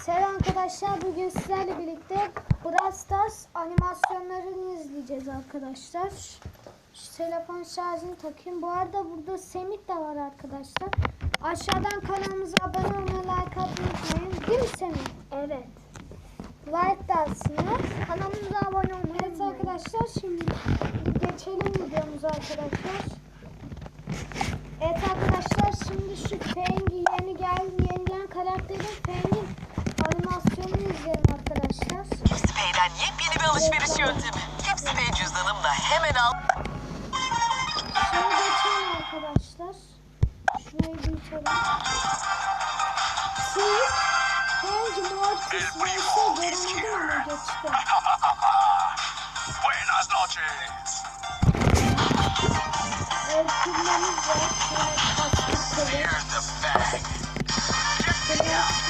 Selam arkadaşlar. Bugün sizlerle birlikte Brawl Stars animasyonlarını izleyeceğiz arkadaşlar. Şu telefon şarjını takayım. Bu arada burada Semih de var arkadaşlar. Aşağıdan kanalımıza abone olmayı, like atmayı unutmayın. Değil mi Semih? Evet. Like de atsınlar. Kanalımıza abone olmayı Evet arkadaşlar şimdi geçelim videomuza arkadaşlar. Evet arkadaşlar şimdi şu Fengi yeni gel yeni gelen karakterin Fengi animasyonunu izleyelim arkadaşlar. Yepyeni bir alışveriş yöntemi. Hepsipay cüzdanımla hemen al. Şimdi geçelim arkadaşlar. Şurayı büyütelim. Sweet Fengi Mortis vs. göremedim ama geçti. Buenas noches. Evet var. Şöyle tabii. Here's the bag. İt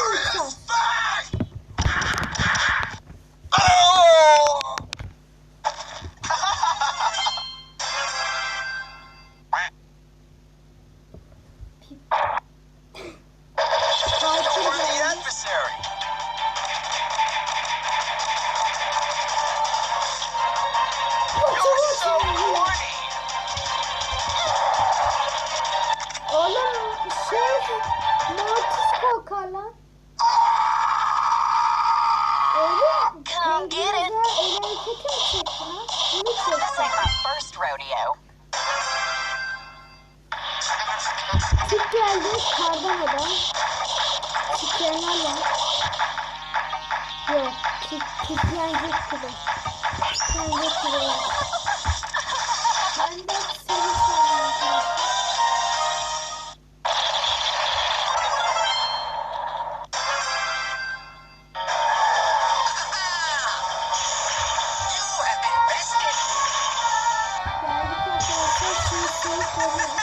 Tipleyenler var. Yok tip, tiplenecek gibi. Tiplenecek gibi var. Ben de seni bested. Geldik arkadaşlar şimdi seni seviyorum.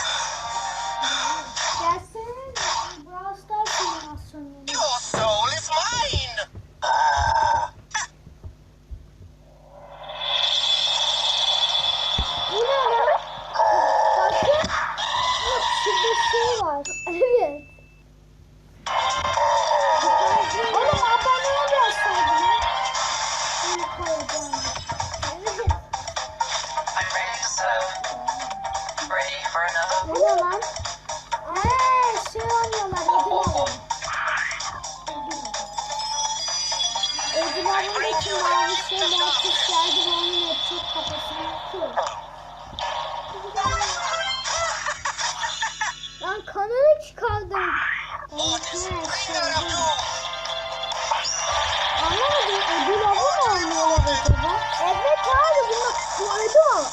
Up. Anlamadım. Ödül avı mı oynuyorlar acaba? Evet abi bunlar bu ödül avı.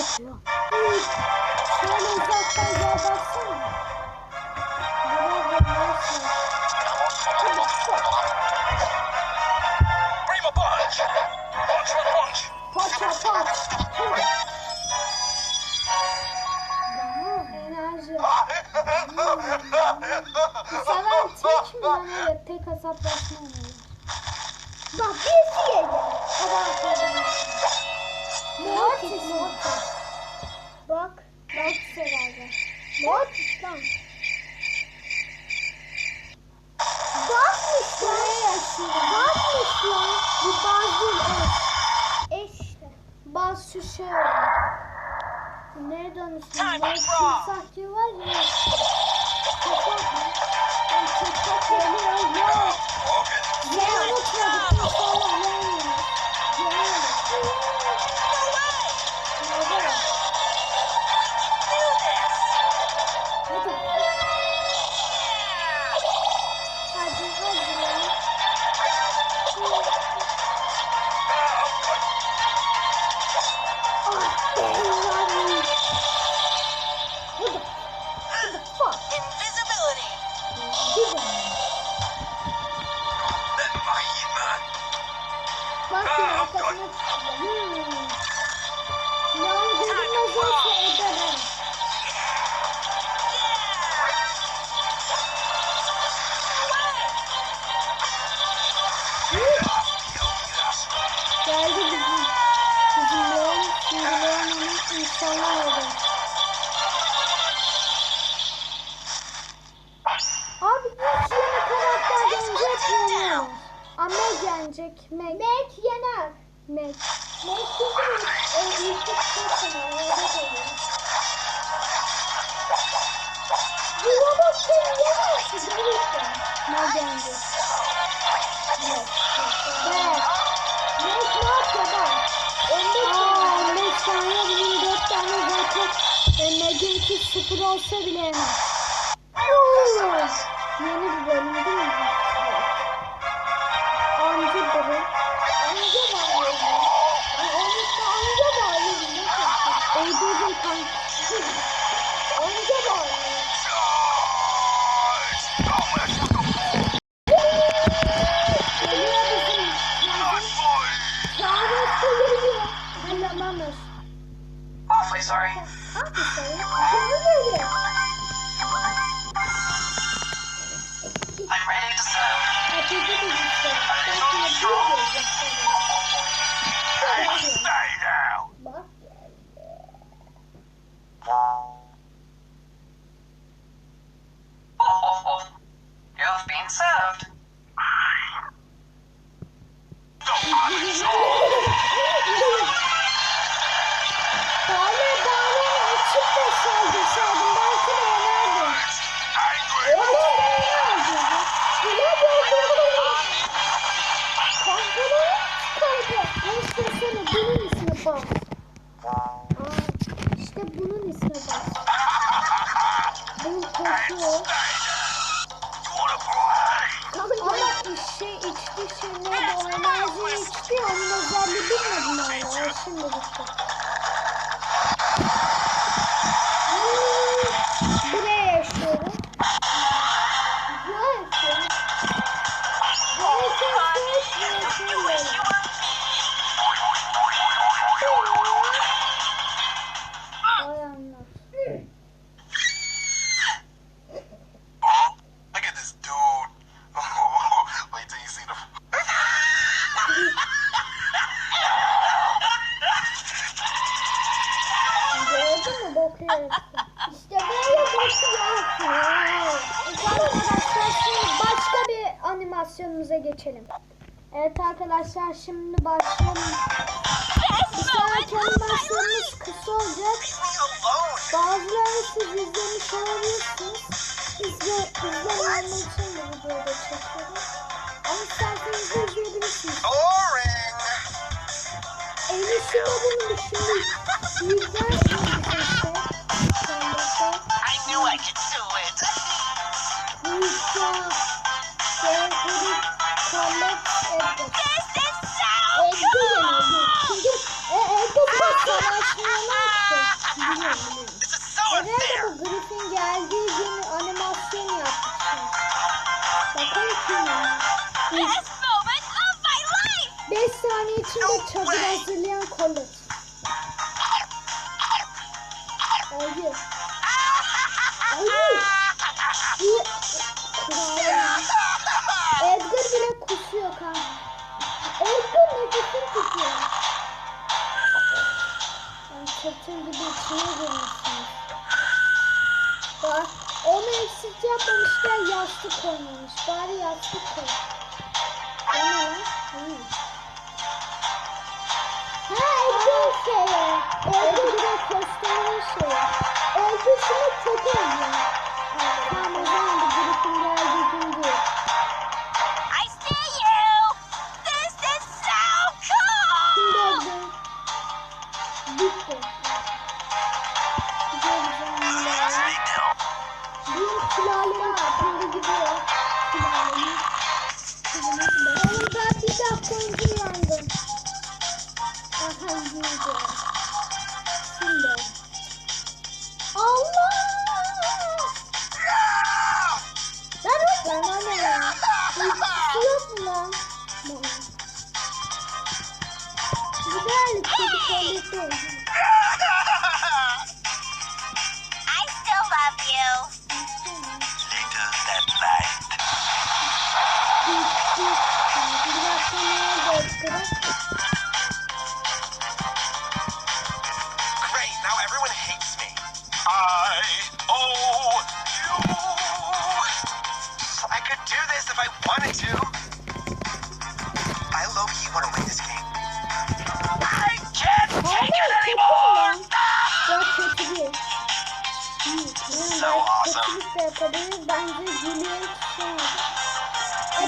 atıyor. Şöyle uzaktan gel baksana. Paça paç. Enerji. Sever tek mi lan evet tek hesaplaşma oluyor. Bak birisi geldi. Adam kadar. Mortis. Mortis. Bak. Mortis herhalde. Mortis lan. Bakmış lan. Buraya yaşıyor. Bakmış lan. Bu baz değil evet. E işte. Baz şu şey oluyor. Neye dönüşüyor? Ne timsah yener. Meg. Meg bizim e, yüksek sesle orada geliyor. Bu robot seni yenersin. Görürsün. Gelecek. Meg. Meg. Meg ne yapıyor bak? 15 saniye. 15 saniye. 24 tane zaten. E, Meg'inki sıfır olsa bile yemez. Awfully sorry. I'm ready to serve. Stay! You've been served. Bas. Bunun koşuyor. Ama şey içti şey neydi o enerji içti onun özelliği bilmedim. O şimdi bitti. Animasyonumuza geçelim. Evet arkadaşlar şimdi başlayalım. Sonraki animasyonumuz kısa olacak. Bazılarını siz izlemiş olabilirsiniz. İzle, izlemeyenler için de videoda çekiyorum. Ama isterseniz de izleyebilirsiniz. Elisinde bunun şimdi yüzler işte. Sonrası. I knew I could do it. Herhalde bu Griffin geldiği gün animasyon yapmışlar. Bakın kim yani. Best moment of my life. 5 saniye içinde çadır hazırlayan Collet. Ayı. hepsini görmüşsünüz. Bak onu eksik yapmamışlar yastık koymamış. Bari yastık koy. O ne lan? Hmm. Ha öldü şey. Öldü bir de köstane şey. Öldü şimdi kötü oluyor.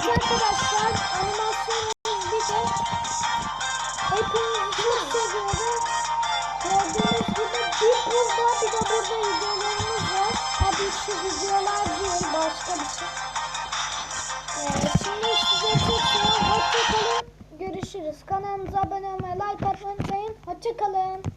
Evet arkadaşlar animasyonumuz bitti. Hepinizi çok seviyorum. Gördüğünüz gibi bir burada bir de burada videolarımız var. Hadi şu videolar değil başka bir şey. Ee, şimdi size. Hoşçakalın. Görüşürüz. Kanalımıza abone olmayı, like atmayı unutmayın. Hoşçakalın.